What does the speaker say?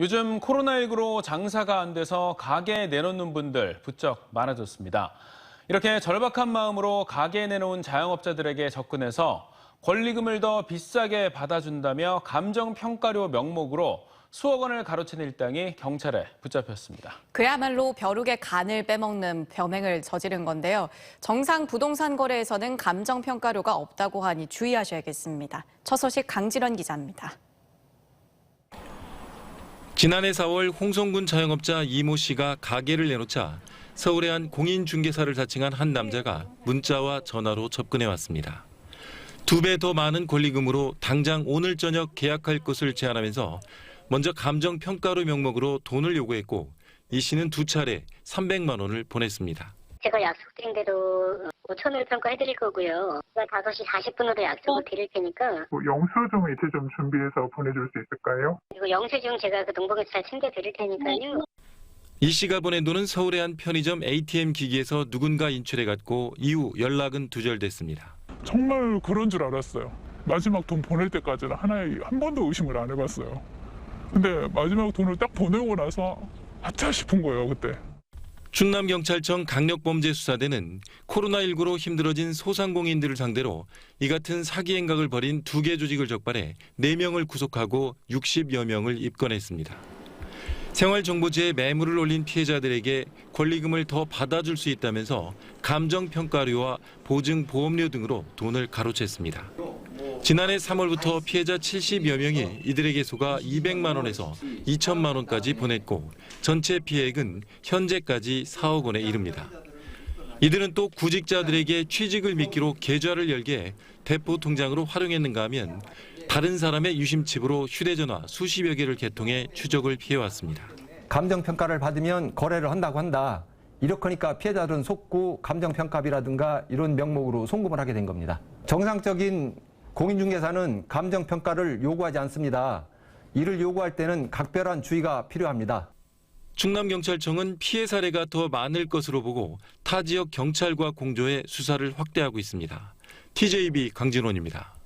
요즘 코로나19로 장사가 안 돼서 가게에 내놓는 분들 부쩍 많아졌습니다. 이렇게 절박한 마음으로 가게에 내놓은 자영업자들에게 접근해서 권리금을 더 비싸게 받아준다며 감정평가료 명목으로 수억 원을 가로챈 일당이 경찰에 붙잡혔습니다. 그야말로 벼룩의 간을 빼먹는 범행을 저지른 건데요. 정상 부동산 거래에서는 감정평가료가 없다고 하니 주의하셔야겠습니다. 첫 소식 강지런 기자입니다. 지난해 4월 홍성군 자영업자 이모 씨가 가게를 내놓자 서울의 한 공인중개사를 자칭한 한 남자가 문자와 전화로 접근해 왔습니다. 두 배 더 많은 권리금으로 당장 오늘 저녁 계약할 것을 제안하면서 먼저 감정평가로 명목으로 돈을 요구했고 이 씨는 두 차례 300만 원을 보냈습니다. 제가 약속드린 대로 5천을 평가해드릴 거고요. 제가 5시 40분으로 약속을 드릴 테니까 뭐 영수증 이체 좀 준비해서 보내줄 수 있을까요? 그리고 영수증 제가 그 농봉에서 잘 챙겨 드릴 테니까요. 이 씨가 보낸 돈은 서울의 한 편의점 ATM 기기에서 누군가 인출해 갔고 이후 연락은 두절됐습니다. 정말 그런 줄 알았어요. 마지막 돈 보낼 때까지는 하나에 한 번도 의심을 안 해봤어요. 근데 마지막 돈을 딱 보내고 나서 아차 싶은 거예요, 그때. 충남경찰청 강력범죄수사대는 코로나19로 힘들어진 소상공인들을 상대로 이 같은 사기 행각을 벌인 두 개 조직을 적발해 4명을 구속하고 60여 명을 입건했습니다. 생활정보지에 매물을 올린 피해자들에게 권리금을 더 받아줄 수 있다면서 감정평가료와 보증보험료 등으로 돈을 가로챘습니다. 지난해 3월부터 피해자 70여 명이 이들에게 속아 200만 원에서 2천만 원까지 보냈고 전체 피해액은 현재까지 4억 원에 이릅니다. 이들은 또 구직자들에게 취직을 미끼로 계좌를 열게 대포 통장으로 활용했는가 하면 다른 사람의 유심칩으로 휴대전화 수십여 개를 개통해 추적을 피해왔습니다. 감정평가를 받으면 거래를 한다고 한다. 이렇게니까 피해자들은 속고 감정평가비라든가 이런 명목으로 송금을 하게 된 겁니다. 정상적인 공인중개사는 감정평가를 요구하지 않습니다. 이를 요구할 때는 각별한 주의가 필요합니다. 충남경찰청은 피해 사례가 더 많을 것으로 보고 타 지역 경찰과 공조해 수사를 확대하고 있습니다. TJB 강진원입니다.